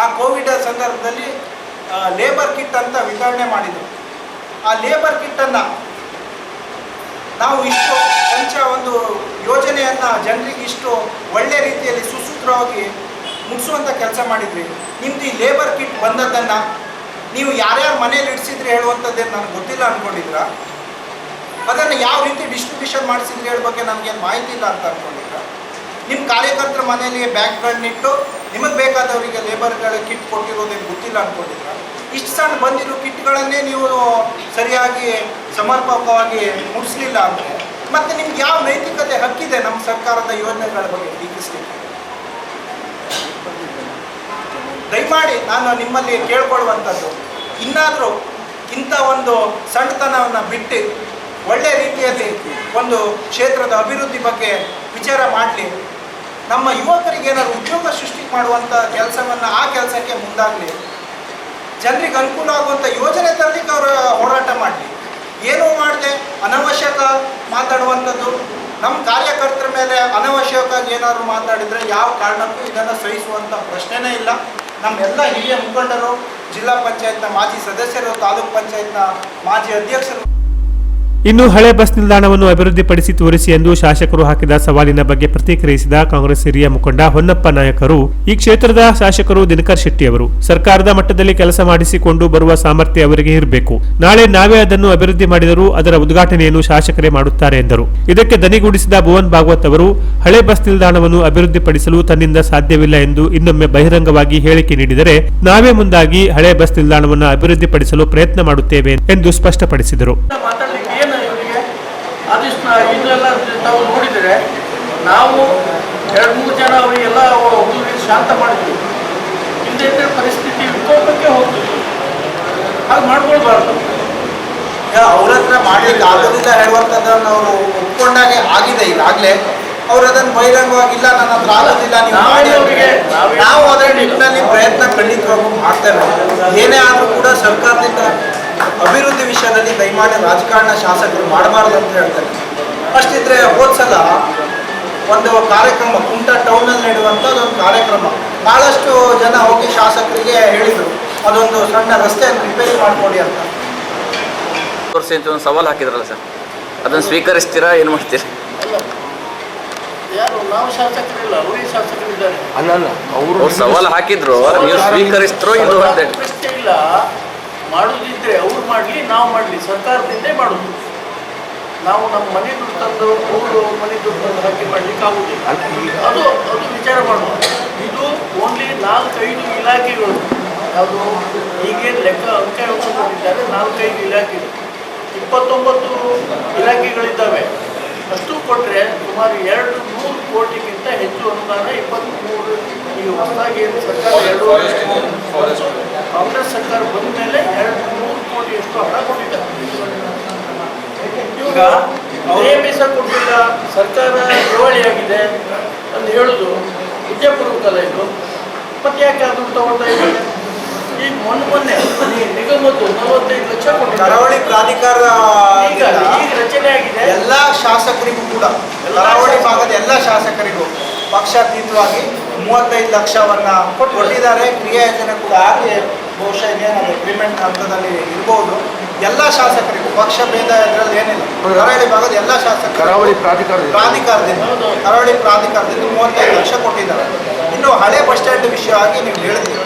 ಆ ಕೋವಿಡ್ ಸಂದರ್ಭದಲ್ಲಿ ಲೇಬರ್ ಕಿಟ್ ಅಂತ ವಿತರಣೆ ಮಾಡಿದರು. ಆ ಲೇಬರ್ ಕಿಟ್ಟನ್ನು ನಾವು ಇಷ್ಟು ಕೊಂಚ ಒಂದು ಯೋಜನೆಯನ್ನು ಜನರಿಗೆ ಇಷ್ಟು ಒಳ್ಳೆ ರೀತಿಯಲ್ಲಿ ಸುಸೂತ್ರವಾಗಿ ಮುಗಿಸುವಂಥ ಕೆಲಸ ಮಾಡಿದ್ವಿ. ನಿಮ್ದು ಈ ಲೇಬರ್ ಕಿಟ್ ಬಂದದ್ದನ್ನು ನೀವು ಯಾರ್ಯಾರು ಮನೇಲಿ ಇಡಿಸಿದ್ರಿ ಹೇಳುವಂಥದ್ದೇನು ನನಗೆ ಗೊತ್ತಿಲ್ಲ ಅಂದ್ಕೊಂಡಿದ್ರ ಅದನ್ನು ಯಾವ ರೀತಿ ಡಿಸ್ಟ್ರಿಬ್ಯೂಷನ್ ಮಾಡಿಸಿದ್ರಿ ಹೇಳ ಬಗ್ಗೆ ನನಗೇನು ಮಾಹಿತಿ ಇಲ್ಲ ಅಂತ ಅಂದ್ಕೊಂಡಿದ್ರ ನಿಮ್ಮ ಕಾರ್ಯಕರ್ತರ ಮನೆಯಲ್ಲಿ ಬ್ಯಾಗ್ಗಳನ್ನಿಟ್ಟು ನಿಮಗೆ ಬೇಕಾದವರಿಗೆ ಲೇಬರ್ಗಳ ಕಿಟ್ ಕೊಟ್ಟಿರೋದೇನು ಗೊತ್ತಿಲ್ಲ ಅಂದ್ಕೊಂಡಿದ್ರ ಇಷ್ಟು ಸಣ್ಣ ಬಂದಿರೋ ಕಿಟ್ಗಳನ್ನೇ ನೀವು ಸರಿಯಾಗಿ ಸಮರ್ಪಕವಾಗಿ ಮುಗಿಸ್ಲಿಲ್ಲ ಅಂದರೆ ಮತ್ತೆ ನಿಮ್ಗೆ ಯಾವ ನೈತಿಕತೆ ಹಕ್ಕಿದೆ ನಮ್ಮ ಸರ್ಕಾರದ ಯೋಜನೆಗಳ ಬಗ್ಗೆ ಟೀಕಿಸ್ಲಿಕ್ಕೆ? ದಯಮಾಡಿ ನಾನು ನಿಮ್ಮಲ್ಲಿ ಕೇಳ್ಕೊಳ್ಳುವಂಥದ್ದು, ಇನ್ನಾದರೂ ಇಂಥ ಒಂದು ಸಣ್ಣತನವನ್ನು ಬಿಟ್ಟು ಒಳ್ಳೆ ರೀತಿಯಲ್ಲಿ ಒಂದು ಕ್ಷೇತ್ರದ ಅಭಿವೃದ್ಧಿ ಬಗ್ಗೆ ವಿಚಾರ ಮಾಡಲಿ. ನಮ್ಮ ಯುವಕರಿಗೆ ಏನಾದ್ರು ಉದ್ಯೋಗ ಸೃಷ್ಟಿ ಮಾಡುವಂಥ ಕೆಲಸವನ್ನು ಆ ಕೆಲಸಕ್ಕೆ ಮುಂದಾಗಲಿ. ಜನರಿಗೆ ಅನುಕೂಲ ಆಗುವಂಥ ಯೋಜನೆ ತರಲಿಕ್ಕೆ ಅವರು ಹೋರಾಟ ಮಾಡಲಿ. ಏನೂ ಮಾಡದೆ, ಅನವಶ್ಯಕ ಮಾತಾಡುವಂಥದ್ದು. ನಮ್ಮ ಕಾರ್ಯಕರ್ತರ ಮೇಲೆ ಅನವಶ್ಯಕವಾಗಿ ಏನಾದರೂ ಮಾತಾಡಿದರೆ ಯಾವ ಕಾರಣಕ್ಕೂ ಇದನ್ನು ಸಹಿಸುವಂಥ ಪ್ರಶ್ನೆನೇ ಇಲ್ಲ. ನಮ್ಮೆಲ್ಲ ಹಿರಿಯ ಮುಖಂಡರು, ಜಿಲ್ಲಾ ಪಂಚಾಯತ್ನ ಮಾಜಿ ಸದಸ್ಯರು, ತಾಲೂಕ್ ಪಂಚಾಯತ್ನ ಮಾಜಿ ಅಧ್ಯಕ್ಷರು ಇನ್ನು ಹಳೆ ಬಸ್ ನಿಲ್ದಾಣವನ್ನು ಅಭಿವೃದ್ಧಿಪಡಿಸಿ ತೋರಿಸಿ ಎಂದು ಶಾಸಕರು ಹಾಕಿದ ಸವಾಲಿನ ಬಗ್ಗೆ ಪ್ರತಿಕ್ರಿಯಿಸಿದ ಕಾಂಗ್ರೆಸ್ ಹಿರಿಯ ಮುಖಂಡ ಹೊನ್ನಪ್ಪ ನಾಯಕರು, ಈ ಕ್ಷೇತ್ರದ ಶಾಸಕರು ದಿನಕರ್ ಶೆಟ್ಟಿ ಅವರು, ಸರ್ಕಾರದ ಮಟ್ಟದಲ್ಲಿ ಕೆಲಸ ಮಾಡಿಸಿಕೊಂಡು ಬರುವ ಸಾಮರ್ಥ್ಯ ಅವರಿಗೆ ಇರಬೇಕು. ನಾಳೆ ನಾವೇ ಅದನ್ನು ಅಭಿವೃದ್ಧಿ ಮಾಡಿದರೂ ಅದರ ಉದ್ಘಾಟನೆಯನ್ನು ಶಾಸಕರೇ ಮಾಡುತ್ತಾರೆ ಎಂದರು. ಇದಕ್ಕೆ ದನಿಗೂಡಿಸಿದ ಭುವನ್ ಭಾಗವತ್ ಅವರು, ಹಳೆ ಬಸ್ ನಿಲ್ದಾಣವನ್ನು ಅಭಿವೃದ್ಧಿಪಡಿಸಲು ತನ್ನಿಂದ ಸಾಧ್ಯವಿಲ್ಲ ಎಂದು ಇನ್ನೊಮ್ಮೆ ಬಹಿರಂಗವಾಗಿ ಹೇಳಿಕೆ ನೀಡಿದರೆ ನಾವೇ ಮುಂದಾಗಿ ಹಳೆ ಬಸ್ ನಿಲ್ದಾಣವನ್ನು ಅಭಿವೃದ್ಧಿಪಡಿಸಲು ಪ್ರಯತ್ನ ಮಾಡುತ್ತೇವೆ ಎಂದು ಸ್ಪಷ್ಟಪಡಿಸಿದರು. ಅದಿಷ್ಟು ಇದೆಲ್ಲ ತಾವು ನೋಡಿದರೆ ನಾವು ಎರಡು ಮೂರು ಜನ ಅವರಿಗೆಲ್ಲ ಹುಡುಗರಿಗೆ ಶಾಂತ ಮಾಡಿದ್ವಿ. ಹಿಂದೆ ಇದ್ರೆ ಪರಿಸ್ಥಿತಿ ವಿಕೋಪಕ್ಕೆ ಹೋಗ್ತಿದ್ವಿ ಹಾಗೆ ಮಾಡ್ಕೊಳ್ಬಾರ್ದು. ಅವ್ರ ಹತ್ರ ಮಾಡಲಿಕ್ಕೆ ಆಗೋದಿಲ್ಲ ಹೇಳುವಂಥದ್ದನ್ನು ಅವರು ಒಪ್ಕೊಂಡಾಗೆ ಆಗಿದೆ ಈಗಾಗಲೇ. ಅವ್ರು ಅದನ್ನು ಬಹಿರಂಗವಾಗಿ ಇಲ್ಲ ನನ್ನ ಹತ್ರ ಆಗೋದಿಲ್ಲ ನೀವು ನಾವೇ ಮಾಡಿ ಅವ್ರಿಗೆ ನಾವು ಅದರ ನಿಟ್ಟಿನಲ್ಲಿ ಪ್ರಯತ್ನ ಖಂಡಿತವಾಗೂ ಮಾಡ್ತೇವೆ ಏನೇ ಆದರೂ ಕೂಡ ಸರ್ಕಾರದಿಂದ ಅಭಿವೃದ್ಧಿ ವಿಷಯದಲ್ಲಿ ದಯಮಾಡಿ ರಾಜಕಾರಣ ಶಾಸಕರು ಮಾಡಬಾರ್ದು ಅಂತ ಹೇಳ್ತಾರೆ. ಅಷ್ಟಿದ್ರೆ ಹೋದ ಸಲ ಒಂದು ಕಾರ್ಯಕ್ರಮ ಕುಂಟ ಟೌನಲ್ಲಿ ನಡೆಯುವಂಥ ಒಂದು ಕಾರ್ಯಕ್ರಮ. ಭಾಳಷ್ಟು ಜನ ಹೋಗಿ ಶಾಸಕರಿಗೆ ಹೇಳಿದರು ಅದೊಂದು ಸಣ್ಣ ರಸ್ತೆಯನ್ನು ರಿಪೇರಿ ಮಾಡ್ಕೊಡಿ ಅಂತ. ವರ್ಷ ಅಂತ ಒಂದು ಸವಾಲು ಹಾಕಿದ್ರಲ್ಲ ಸರ್. ಅದನ್ನು ಸ್ವೀಕರಿಸ್ತೀರಾ ಏನು ಮಾಡ್ತೀರಾ? ಅಲ್ಲ ಯಾರು? ನಾವು ಶಾಸಕರಿಲ್ಲ ಅವರೇ ಶಾಸಕರಿದ್ದಾರೆ ಅಲ್ಲ ಅಲ್ಲ ಅವರು ಅವ್ರು ಸವಾಲು ಹಾಕಿದ್ರು ನೀವು ಸ್ವೀಕರಿಸ್ತ್ರೋ ಇದು ಅಂತ ಮಾಡುದಿದ್ರೆ ಅವ್ರು ಮಾಡಲಿ ನಾವು ಮಾಡಲಿ ಸರ್ಕಾರದಿಂದೇ ಮಾಡೋದು. ನಾವು ನಮ್ಮ ಮನೆ ದುಡ್ಡು ತಂದು ಅವರು ಮನೆ ದುಡ್ಡು ತಂದು ಹಾಕಿ ಮಾಡಲಿಕ್ಕೆ ಆಗುದಿಲ್ಲ. ಅದು ಅದು ವಿಚಾರ ಮಾಡೋದು ಇದು ಓನ್ಲಿ ನಾಲ್ಕೈದು ಇಲಾಖೆಗಳು. ಅದು ಈಗೇನು ಲೆಕ್ಕ ಅಂಕ ಹೇಳ್ಕೊಂಡಿದ್ದಾರೆ ನಾಲ್ಕೈದು ಇಲಾಖೆಗಳು. ಇಪ್ಪತ್ತೊಂಬತ್ತು ಇಲಾಖೆಗಳಿದ್ದಾವೆ. ಅಷ್ಟು ಕೊಟ್ಟರೆ ಸುಮಾರು ಎರಡು ನೂರು ಕೋಟಿಗಿಂತ ಹೆಚ್ಚು ಅನುದಾನ ಇಪ್ಪತ್ತ್ಮೂರು ಈ ಹೊಸದಾಗಿ ಏನು ಸರ್ಕಾರ ಎರಡು ಕಾಂಗ್ರೆಸ್ ಸರ್ಕಾರ ಬಂದ ಮೇಲೆ ಎರಡು ನೂರು ಕೋಟಿಯಷ್ಟು ಹಣ ಕೊಟ್ಟಿದ್ದಾರೆ ಈಗ ನೇಮಿಸ ಕೊಟ್ಟಿಲ್ಲ ಸರ್ಕಾರ ದಿವಾಳಿಯಾಗಿದೆ ಅಂತ ಹೇಳುದು ಕಲ ಇದು. ಮತ್ತೆ ಯಾಕೆ ಅದು ತಗೊಳ್ತಾ ಇದ್ದಾರೆ? ಈಗ ಮೊನ್ನೆ ಮೊನ್ನೆ ನಿಗಮ ನಿಗಮದ್ದು ನಲವತ್ತೈದು ಲಕ್ಷ ಕೊಟ್ಟಿದೆ ಕರಾವಳಿ ಪ್ರಾಧಿಕಾರ ಈಗ ಈಗ ರಚನೆ ಆಗಿದೆ. ಎಲ್ಲ ಶಾಸಕರಿಗೂ ಕೂಡ ಕರಾವಳಿ ಭಾಗದ ಎಲ್ಲ ಶಾಸಕರಿಗೂ ಪಕ್ಷಾತೀತವಾಗಿ ಮೂವತ್ತೈದು ಲಕ್ಷವನ್ನ ಕೊಟ್ಟಿದ್ದಾರೆ. ಕ್ರಿಯಾ ಯೋಜನೆ ಕೂಡ ಆಗಲಿ ಬಹುಶಃ ಇನ್ನೇನು ಅಗ್ರಿಮೆಂಟ್ ಹಂತದಲ್ಲಿ ಇರ್ಬೋದು. ಎಲ್ಲ ಶಾಸಕರಿಗೂ ಪಕ್ಷ ಭೇದ ಇದರಲ್ಲಿ ಏನಿಲ್ಲ. ಕರಾವಳಿ ಭಾಗದ ಎಲ್ಲ ಶಾಸಕರು ಕರಾವಳಿ ಪ್ರಾಧಿಕಾರ ಪ್ರಾಧಿಕಾರದಿಂದ ಕರಾವಳಿ ಪ್ರಾಧಿಕಾರದಿಂದ ಮೂವತ್ತೈದು ಲಕ್ಷ ಕೊಟ್ಟಿದ್ದಾರೆ. ಇನ್ನು ಹಳೆ ಬಸ್ ಸ್ಟ್ಯಾಂಡ್ ವಿಷಯವಾಗಿ ನೀವು ಹೇಳಿದ್ರಿ.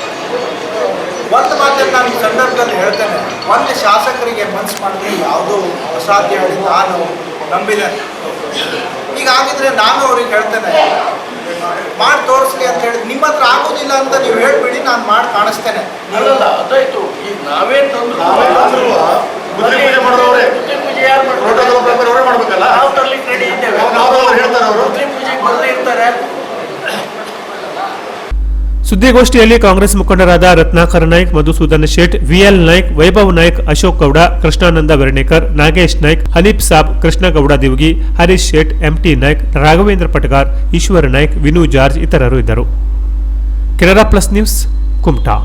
ಒಂದು ಮಾತನ್ನು ನಾನು ಈ ಸಂದರ್ಭದಲ್ಲಿ ಹೇಳ್ತೇನೆ. ಒಂದು ಶಾಸಕರಿಗೆ ಮನ್ಸು ಮಾಡಿದ್ರೆ ಯಾವುದೂ ಅಸಾಧ್ಯ ಹೇಳಿ ನಾನು ನಂಬಿದ್ದೇನೆ ಈಗ ಆಗಿದ್ರೆ ನಾನು ಅವ್ರಿಗೆ ಹೇಳ್ತೇನೆ. ಮಾಡಿ ತೋರಿಸ್ಲಿ ಅಂತ ಹೇಳಿ ನಿಮ್ಮ ಹತ್ರ ಆಗೋದಿಲ್ಲ ಅಂತ ನೀವು ಹೇಳ್ಬಿಡಿ ನಾನು ಮಾಡಿ ಕಾಣಿಸ್ತೇನೆ. ಅಲ್ಲಲ್ಲ ಅದಾಯ್ತು. ಈಗ ನಾವೇ ತಂದು ನಾವೇ ತಂದ್ರು, ಗುದ್ಲಿ ಪೂಜೆ ಮಾಡೋರವ್ರೆ. ಗುದ್ಲಿ ಪೂಜೆ ಯಾರು ಮಾಡ್ತಾರೆ? ಪ್ರೋಟೋಕಾಲ್ ಪ್ರಕಾರ ಅವರೇ ಮಾಡ್ಬೇಕಲ್ಲ? ನಾವು ತರ್ಲಿಕ್ಕೆ ರೆಡಿ ಇದ್ದೇವೆ. ನಾವು- ಹೇಳ್ತಾರೆ ಅವರು. ಗುದ್ಲಿ ಪೂಜೆಗೆ ಬರದೇ ಇರ್ತಾರೆ. ಸುದ್ದಿಗೋಷ್ಠಿಯಲ್ಲಿ ಕಾಂಗ್ರೆಸ್ ಮುಖಂಡರಾದ Ratnakara Nayka, Madhusudan Shet, V L Naik, Vaibhav Naik, Ashok Gowda, Krishnananda Varnekar Nagesh Naik Halif Sab, Krishnagowda Divagi, Harish Shet, MT Naik, Raghavendra Patagar, Eshwara Naik, Vinu George ಇತರರು ಇದ್ದರು. Canara plus news, Kumta.